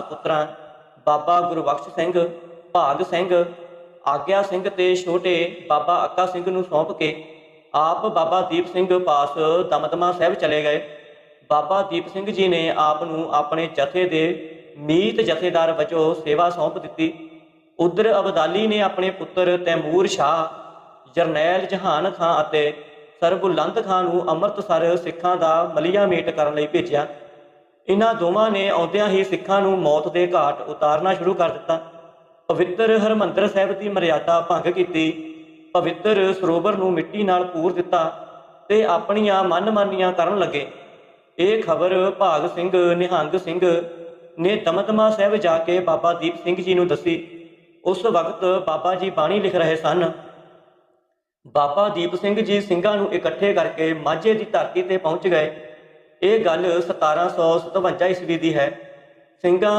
ਪੁੱਤਰਾਂ, ਬਾਬਾ ਗੁਰਬਖਸ਼ ਸਿੰਘ, ਭਾਗ ਸਿੰਘ, ਆਗਿਆ ਸਿੰਘ ਤੇ ਛੋਟੇ ਬਾਬਾ ਅੱਕਾ ਸਿੰਘ ਨੂੰ ਸੌਂਪ ਕੇ ਆਪ ਬਾਬਾ ਦੀਪ ਸਿੰਘ ਪਾਸ ਦਮਦਮਾ ਸਾਹਿਬ ਚਲੇ ਗਏ। ਬਾਬਾ ਦੀਪ ਸਿੰਘ ਜੀ ਨੇ ਆਪ ਨੂੰ ਆਪਣੇ ਜਥੇ ਦੇ ਮੀਤ ਜਥੇਦਾਰ ਵਜੋਂ ਸੇਵਾ ਸੌਂਪ ਦਿੱਤੀ। ਉਧਰ ਅਬਦਾਲੀ ਨੇ ਆਪਣੇ ਪੁੱਤਰ ਤੈਮੂਰ ਸ਼ਾਹ, ਜਰਨੈਲ ਜਹਾਨ ਖਾਂ ਅਤੇ ਸਰਬੁਲੰਦ ਖਾਂ ਨੂੰ ਅੰਮ੍ਰਿਤਸਰ ਸਿੱਖਾਂ ਦਾ ਮਲੀਆ ਮੇਟ ਕਰਨ ਲਈ ਭੇਜਿਆ। ਇਹਨਾਂ ਦੋਵਾਂ ਨੇ ਆਉਂਦਿਆਂ ਹੀ ਸਿੱਖਾਂ ਨੂੰ ਮੌਤ ਦੇ ਘਾਟ ਉਤਾਰਨਾ ਸ਼ੁਰੂ ਕਰ ਦਿੱਤਾ। ਪਵਿੱਤਰ ਹਰਮੰਦਰ ਸਾਹਿਬ ਦੀ ਮਰਿਆਦਾ ਭੰਗ ਕੀਤੀ। ਪਵਿੱਤਰ ਸਰੋਵਰ ਨੂੰ ਮਿੱਟੀ ਨਾਲ ਪੂਰ ਦਿੱਤਾ ਤੇ ਆਪਣੀਆਂ ਮਨਮਾਨੀਆਂ ਕਰਨ ਲੱਗੇ। ਇਹ ਖਬਰ ਭਾਗ ਸਿੰਘ, ਨਿਹੰਗ ਸਿੰਘ ਨੇ ਦਮਦਮਾ ਸਾਹਿਬ ਜਾ ਕੇ ਬਾਬਾ ਦੀਪ ਸਿੰਘ ਜੀ ਨੂੰ ਦੱਸੀ। ਉਸ ਵਕਤ ਬਾਬਾ ਜੀ ਬਾਣੀ ਲਿਖ ਰਹੇ ਸਨ, ਬਾਬਾ ਦੀਪ ਸਿੰਘ ਜੀ ਸਿੰਘਾਂ ਨੂੰ ਇਕੱਠੇ ਕਰਕੇ ਮਾਝੇ ਦੀ ਧਰਤੀ ਤੇ ਪਹੁੰਚ ਗਏ। ਇਹ ਗੱਲ 1757 ਈਸਵੀ ਦੀ ਹੈ। ਸਿੰਘਾਂ